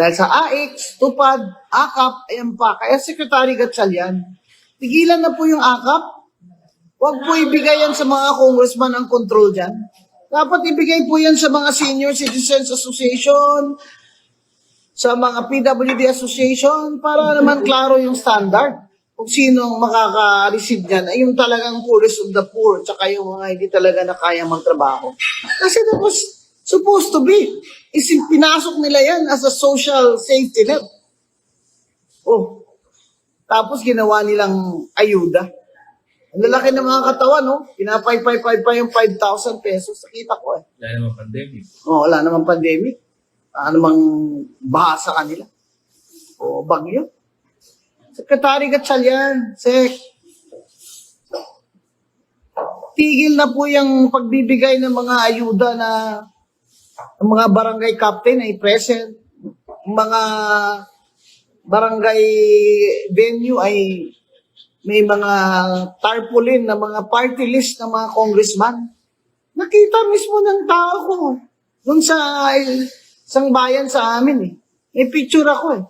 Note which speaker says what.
Speaker 1: Dahil sa AX, TUPAD, AKAP, ayan pa. Kaya Secretary Gatchalian, tigilan na po yung AKAP. Huwag po ibigay yan sa mga congressman ang control dyan. Dapat ibigay po yan sa mga Senior Citizens Association, sa mga PWD Association, para naman klaro yung standard. Kung sino makaka-receive dyan, ay yung talagang poorest of the poor, tsaka yung mga hindi talaga na kaya magtrabaho. Kasi was supposed to be. Isip, pinasok nila yan as a social safety net. Oh, tapos ginawa nilang ayuda. Ang lalaki ng mga katawan, no? Pinapay-pay-pay pa yung 5,000 pesos. Nakita ko eh.
Speaker 2: Dahil naman pandemic.
Speaker 1: Oh, wala namang pandemic. Wala namang baha sa kanila. O bagyo. Secretary Gatchalian, Sek. Tigil na po yung pagbibigay ng mga ayuda na ang mga barangay captain ay present. Mga barangay venue ay may mga tarpaulin na mga party list ng mga congressman. Nakita mismo ng tao ko. Doon sa isang bayan sa amin eh. May picture ako eh.